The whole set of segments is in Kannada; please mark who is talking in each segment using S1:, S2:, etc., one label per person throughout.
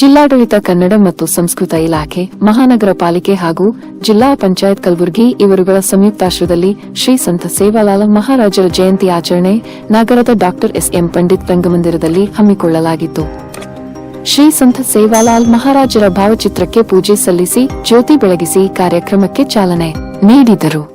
S1: ಜಿಲ್ಲಾಡಳಿತ ಕನ್ನಡ ಮತ್ತು ಸಂಸ್ಕೃತ ಇಲಾಖೆ, ಮಹಾನಗರ ಪಾಲಿಕೆ ಹಾಗೂ ಜಿಲ್ಲಾ ಪಂಚಾಯತ್ ಕಲಬುರಗಿ ಇವರುಗಳ ಸಂಯುಕ್ತಾಶ್ರಯದಲ್ಲಿ ಶ್ರೀ ಸಂತ ಸೇವಾಲಾಲ ಮಹಾರಾಜರ ಜಯಂತಿ ಆಚರಣೆ ನಗರದ ಡಾಕ್ಟರ್ ಎಸ್ಎಂ ಪಂಡಿತ್ ರಂಗಮಂದಿರದಲ್ಲಿ ಹಮ್ಮಿಕೊಳ್ಳಲಾಗಿತ್ತು. ಶ್ರೀ ಸಂತ ಸೇವಾಲಾಲ್ ಮಹಾರಾಜರ ಭಾವಚಿತ್ರಕ್ಕೆ ಪೂಜೆ ಸಲ್ಲಿಸಿ ಜ್ಯೋತಿ ಬೆಳಗಿಸಿ ಕಾರ್ಯಕ್ರಮಕ್ಕೆ ಚಾಲನೆ ನೀಡಿದರು.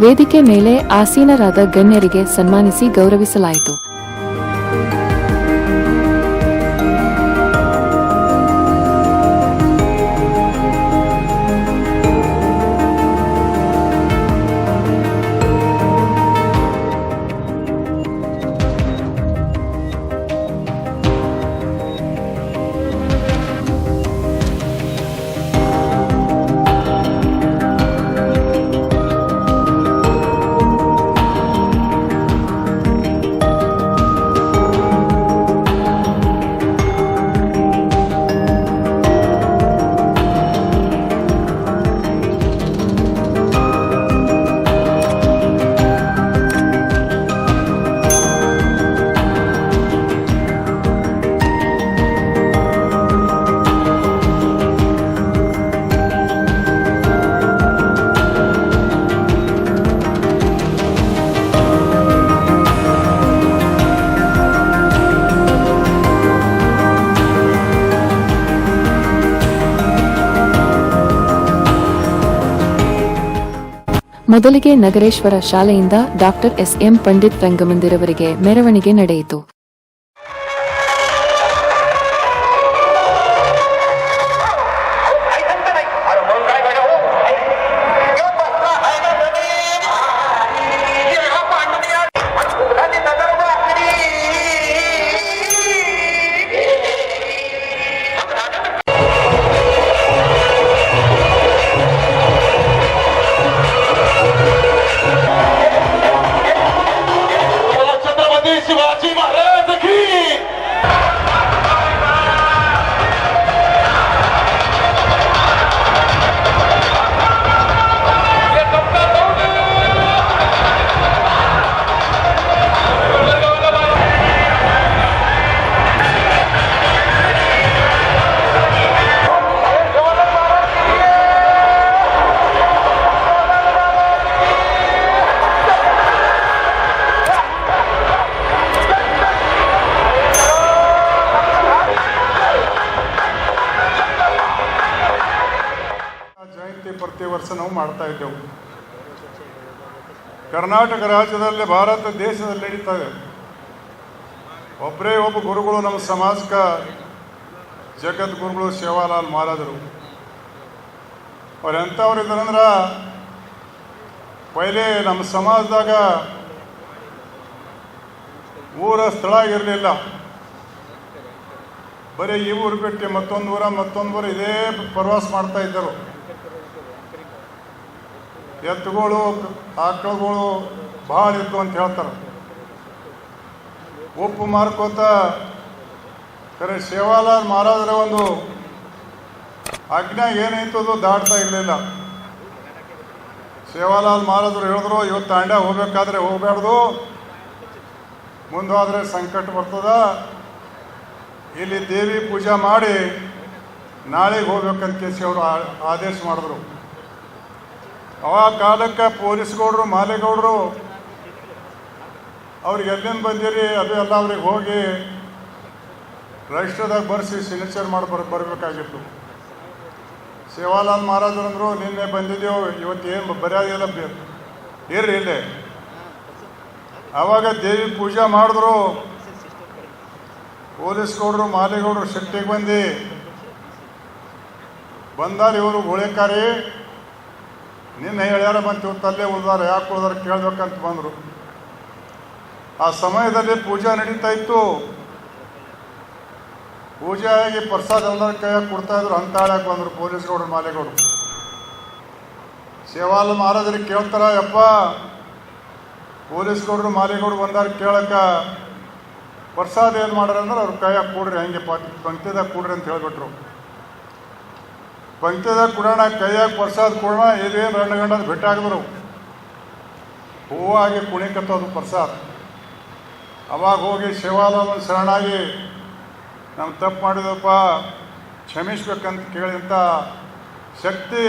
S1: ವೇದಿಕೆ ಮೇಲೆ ಆಸೀನರಾದ ಗಣ್ಯರಿಗೆ ಸನ್ಮಾನಿಸಿ ಗೌರವಿಸಲಾಯಿತು. ಮೊದಲಿಗೆ ನಗರೇಶ್ವರ ಶಾಲೆಯಿಂದ ಡಾಕ್ಟರ್ ಎಸ್ಎಂ ಪಂಡಿತ್ ರಂಗಮಂದಿರವರಿಗೆ ಮೆರವಣಿಗೆ ನಡೆಯಿತು.
S2: ಮಾಡ್ತಾ ಇದ್ದೆವು. ಕರ್ನಾಟಕ ರಾಜ್ಯದಲ್ಲಿ ಭಾರತ ದೇಶದಲ್ಲಿ ನಡೀತಾ ಇದೆ. ಒಬ್ಬರೇ ಒಬ್ಬ ಗುರುಗಳು ನಮ್ಮ ಸಮಾಜಕ್ಕೆ ಜಗದ್ಗುರುಗಳು ಸೇವಾಲಾಲ್ ಮಹಾರಾಜರು. ಅವ್ರು ಎಂಥವ್ರು ಇದ್ದಾರಂದ್ರೆ ಪೈಲೆ ನಮ್ಮ ಸಮಾಜದಾಗ ಊರ ಸ್ಥಳ ಇರಲಿಲ್ಲ. ಬರೀ ಈ ಊರು ಬಿಟ್ಟು ಮತ್ತೊಂದು ಊರ ಮತ್ತೊಂದು ಊರ ಇದೇ ಪ್ರವಾಸ ಮಾಡ್ತಾ ಇದ್ದರು ಎತ್ತುಗಳು, ಆಕಳುಗಳು ಭಾಳ ಇದ್ದು ಅಂತ ಹೇಳ್ತಾರೆ. ಉಪ್ಪು ಮಾರ್ಕೋತ ಖರೆ ಸೇವಾಲಾಲ್ ಮಹಾರಾಜರ ಒಂದು ಆಜ್ಞೆ ಅದು ದಾಟ್ತಾ ಇರಲಿಲ್ಲ. ಸೇವಾಲಾಲ್ ಮಹಾರಾಜರು ಹೇಳಿದ್ರು ಇವತ್ತು ತಾಂಡ ಹೋಗ್ಬೇಕಾದ್ರೆ ಹೋಗ್ಬಾರ್ದು ಮುಂದಾದರೆ ಸಂಕಟ ಬರ್ತದ. ಇಲ್ಲಿ ದೇವಿ ಪೂಜೆ ಮಾಡಿ ನಾಳೆಗೆ ಹೋಗ್ಬೇಕಂತ ಕೇಸಿ ಅವರು ಆದೇಶ ಮಾಡಿದ್ರು. ಆ ಕಾಲಕ್ಕೆ ಪೊಲೀಸ್ಗೌಡರು, ಮಾಲೆಗೌಡರು, ಅವ್ರಿಗೆ ಎಲ್ಲಿಂದ ಬಂದಿರಿ, ಅದು ಎಲ್ಲ ಅವ್ರಿಗೆ ಹೋಗಿ ರಜಿಸ್ಟರ್ದಾಗ ಬರೆಸಿ ಸಿಗ್ನೇಚರ್ ಮಾಡಿ ಬರ್ ಬರಬೇಕಾಗಿತ್ತು. ಸೇವಾಲಾಲ್ ಮಹಾರಾಜರು ಅಂದರು ನಿನ್ನೆ ಬಂದಿದ್ದೆವು ಇವತ್ತು ಏನು ಬರೆಯೋದಿಲ್ಲ ಇರ್ರಿ ಇಲ್ಲೇ. ಆವಾಗ ದೇವಿ ಪೂಜೆ ಮಾಡಿದ್ರು. ಪೊಲೀಸ್ ಪೊಲೀಸ್ಗೌಡರು, ಮಾಲೆಗೌಡರು ಶಕ್ತಿಗೆ ಬಂದು. ಬಂದಾರ ಇವರು ಗೋಳೆಕಾರಿ. ನಿನ್ನೆ ಹೇಳ್ಯಾರ ಬಂತು ತಲ್ಲೇ ಉಳ್ದಾರ, ಯಾಕೆ ಉಳ್ದಾರ ಕೇಳ್ಬೇಕಂತ ಬಂದರು. ಆ ಸಮಯದಲ್ಲಿ ಪೂಜೆ ನಡೀತಾ ಇತ್ತು. ಪೂಜೆ ಆಗಿ ಪ್ರಸಾದ ಎಲ್ಲರ ಕೈಯಾಗ ಕೊಡ್ತಾ ಇದ್ರು ಬಂದ್ರು ಪೊಲೀಸ್ಗೌಡರು ಮಾಲೆಗೌಡರು. ಸೇವಾಲ ಮಹಾರಾಜರಿಗೆ ಕೇಳ್ತಾರ, ಯಪ್ಪ ಪೊಲೀಸ್ಗೌಡರು ಮಾಲೆಗೌಡರು ಬಂದಾರ ಕೇಳಕ್ಕ ಪ್ರಸಾದ ಏನು ಮಾಡ್ಯಾರ ಅಂದ್ರೆ ಅವ್ರ ಕೈಯಾಗ ಕೂಡ್ರಿ, ಹಂಗೆ ಪಂಕ್ತಿದಾಗ ಕೂಡ್ರಿ ಅಂತ ಹೇಳ್ಬಿಟ್ರು. ಪಂಕ್ತಿದಾಗ ಕೊಡೋಣ ಕೈಯಾಗ ಪ್ರಸಾದ ಕೊಡೋಣ ಏನೇನು ರಣ್ಣ ಗಂಡ ಭೇಟಿ ಆಗಿದ್ರು ಹೂವಾಗಿ ಕುಣಿಕತ್ತದು ಪ್ರಸಾದ. ಅವಾಗ ಹೋಗಿ ಶಿವಾಲಯವನ್ನು ಶರಣಾಗಿ ನಾವು ತಪ್ಪು ಮಾಡಿದಪ್ಪ ಕ್ಷಮಿಸ್ಬೇಕಂತ ಕೇಳಿದಂಥ ಶಕ್ತಿ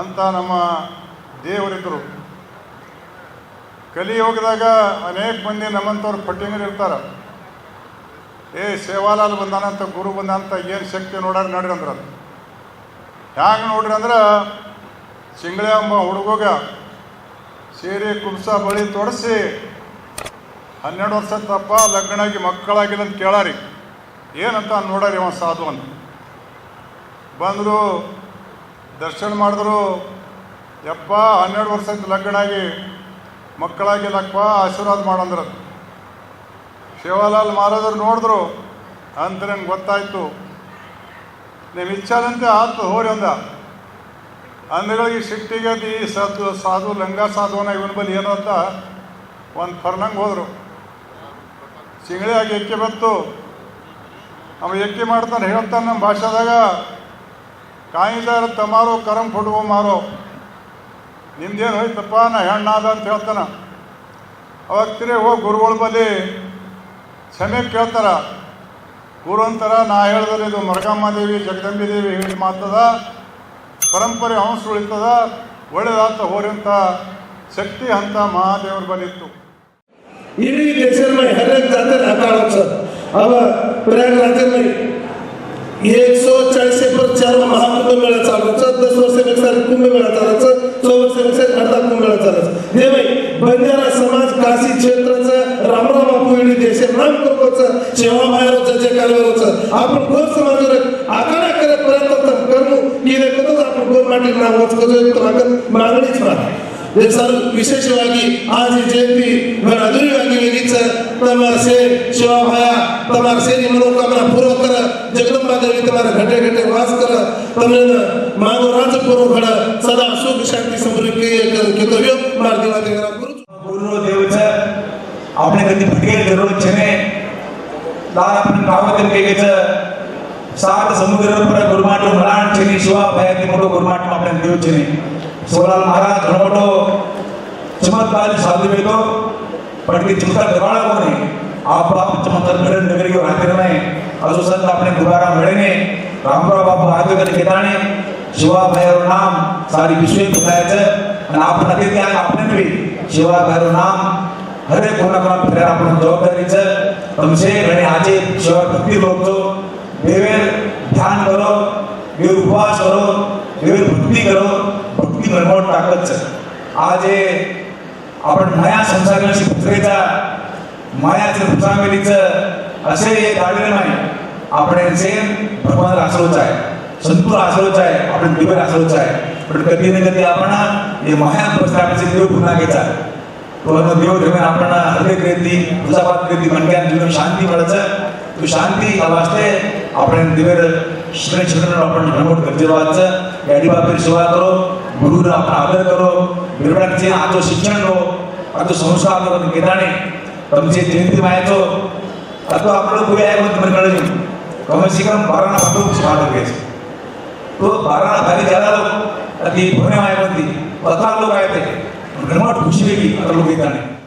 S2: ಅಂತ ನಮ್ಮ ದೇವರಿದ್ದರು ಕಲಿಯೋಗದಾಗ ಅನೇಕ ಮಂದಿ ನಮ್ಮಂಥವ್ರು ಪಟ್ಟಿಂಗಲ್ಲಿ ಇರ್ತಾರೆ. ಏ ಸೇವಾಲಾಲ್ ಬಂದಾನಂತ, ಗುರು ಬಂದಾನಂತ, ಏನು ಶಕ್ತಿ ನೋಡ್ಯಾರ ನಡ್ರಿ ಅಂದ್ರೆ ಅದು ಹ್ಯಾಂಗೆ ನೋಡ್ರಿ ಅಂದ್ರೆ ಸಿಂಗಳೆ ಅಮ್ಮ ಹುಡುಗೋಗ ಸೀರೆ ಕುಬ್ಸ ಬಳಿ ತೊಡಸಿ ಹನ್ನೆರಡು ವರ್ಷ ತಪ್ಪ ಲಗ್ನಾಗಿ ಮಕ್ಕಳಾಗಿಲ್ಲ ಅಂತ ಕೇಳಾರಿ. ಏನಂತ ನೋಡಾರಿ ಅವ ಸಾಧು ಅಂತ ಬಂದರು, ದರ್ಶನ ಮಾಡಿದ್ರು, ಯಪ್ಪ, ಹನ್ನೆರಡು ವರ್ಷ ಲಗ್ನಾಗಿ, ಮಕ್ಕಳಾಗಿಲ್ಲಪ್ಪ, ಆಶೀರ್ವಾದ ಮಾಡಂದ್ರ ಶಿವಲಾಲ್ ಮಹಾರಾಜರು ನೋಡಿದ್ರು ಅಂತ ನಂಗೆ ಗೊತ್ತಾಯ್ತು. ನೀವು ಇಚ್ಛಾದಂತೆ ಆತು, ಹೋರಿ ಅಂದ ಅಂದಗಳಿಗೆ ಶಿಟ್ಟಿಗದಿ ಸದ್ದು ಸಾಧು, ಲಂಗ ಸಾಧುವನ ಇವನ ಬಳಿ ಏನೋ ಅಂತ ಒಂದು ಫರ್ನಂಗೆ ಹೋದರು. ಆಗಿ ಎಕ್ಕೆ ಬಂತು. ಅವ ಎಕ್ಕೆ ಮಾಡ್ತಾನೆ ಹೇಳ್ತಾನೆ ನಮ್ಮ ಭಾಷಾದಾಗ, ಕಾಯಿದಾರ ತಮಾರೋ, ಕರಂ ಫುಟ್ಕೋ ಮಾರೋ. ನಿಮ್ದೇನು ಹೋಯ್ತಪ್ಪ, ನಾ ಹೆಣ್ಣಾದ ಅಂತ ಹೇಳ್ತಾನ. ಅವಾಗ ತಿರೇ ಹೋಗಿ ಗುರುಗಳ ಬಳಿ ಕ್ಷಮೆ ಕೇಳ್ತಾರ. ಗುರು ಅಂತಾರ ನಾ ಹೇಳ್ದಲ್ಲಿ ಇದು ಮರಗಮ್ಮ ದೇವಿ ಜಗದಂಬಿ ದೇವಿ ಹೇಳಿದ ಮಾತದ ಪರಂಪರೆ ಅಂಶ ಉಳಿತದ ಒಳ್ಳೇದಾತ ಹೋರಿ ಅಂತ ಶಕ್ತಿ ಅಂತ ಮಹಾದೇವ್ರ ಬಳಿ ಇತ್ತು
S3: इडी देशांमध्ये हर एक जातीत हाताळायचं अब प्रयागराजमध्ये एक सौ चाळीस पर चार महाकुंभ मेळा चालायचं दस वर्षापेक्षा कुंभ मेळा चालायचं सौ वर्षापेक्षा अर्धा कुंभ मेळा चालायचं हे बाई बंजारा समाज काशी क्षेत्राचं रामराव श्रम करकोचं सेवा मायारोचं जे कार्यावरचं आपण गोर समाजाला आकारा करत पर्यंत करू केले करतच आपण गोर माटील नाव वचकतो लागत मागणीच राहते ಸರ್ ವಿಶೇಷವಾಗಿ ಆಜ್ ಜೆ ಪಿ ಅಧೂರಿಯಾಗಿ ನಿಲ್ಲಿಸ ತಮ್ಮ ಸೇ ಶಿವಭಾಯ ತಮ್ಮ ಸೇರಿ ಮನೋಕಾಮನ ಪೂರ್ವಕರ ಜಗದಂಬಾದೇವಿ ತಮ್ಮ ಘಟೆ ಘಟೆ ವಾಸ್ಕರ ತಮ್ಮನ್ನ ಮಾನವ ರಾಜಪೂರ್ವಗಳ ಸದಾ ಸುಖ ಶಾಂತಿ ಸಮೃದ್ಧಿ ಕರ್ತವ್ಯ
S4: ಮಾಡ್ತೀವಿ ಅಂತ ಗುರು આપણે કદી ભટકેલ જરૂર છે ને દાર આપણે કાવત એમ કહે છે સાત સમુદ્ર પર ગુરુમાટો મલાણ છે ને શિવા ભયાથી મોટો ગુરુમાટો આપણે દેવ છે ને સોલાલ મહારાજ ઘણો મોટો ચમત્કાર સાધુ બેતો પણ કે ચમત્કાર કરવાળા કોને આપ આપ ચમત્કાર કરે નગરી કે રાત્રે में અજો સંત આપણે દુબારા મળે ને રામરાવ બાપુ હાથ કરી કેતાણે શિવા ભૈરવ નામ સારી વિશ્વે બતાય છે અને આપણે નથી ત્યાં આપણે બી શિવા ભૈરવ નામ घरे कोणाकोणा फिरायला आपण जबाबदारीचं? अभिषेक आणि आजे शिवाय भक्ती लोकतो देवेर ध्यान करो देव उपवास करो देवेर भक्ती करो भक्ती मनमोहन टाकतच आज हे आपण माया संसाराशी माया जे नुकसानगिरीचं असे हे दावे नाही. आपण यांचे भगवान आसरोच आहे. संतूर आसरोच आहे. आपण दिवे आसरोच आहे. पण कधी ना कधी आपण हे माया प्रस्तावाचे देव पुन्हा घ्यायचा तो देव घेऊन आपण हृदय कृती तुझाबाद कृती मणक्यात जीवन शांती मिळायचं तो शांती वाचते आपण दिवेर श्री शिकरण आपण प्रमोट गरजेचं याडी बाबतीत सेवा करो गुरुला आपण आदर करो बिरबडाचे आजो शिक्षण करो आजो संस्कार करो केदाणे तुमचे जयंती मायाचो आता आपलं पुढे आहे म्हणून तुम्हाला कळलं कमसे कम बारा पाठवून स्मार्ट घ्यायचं तो बारा भारी ज्यादा लोक ती पुणे माया म्हणती पथा लोक आहेत ते घरमाट खुशी वेगळी ಧರ್ಮಾಟ್ ಖುಷಿಯಾಗಿ ಅದರಲ್ಲಿದ್ದಾನೆ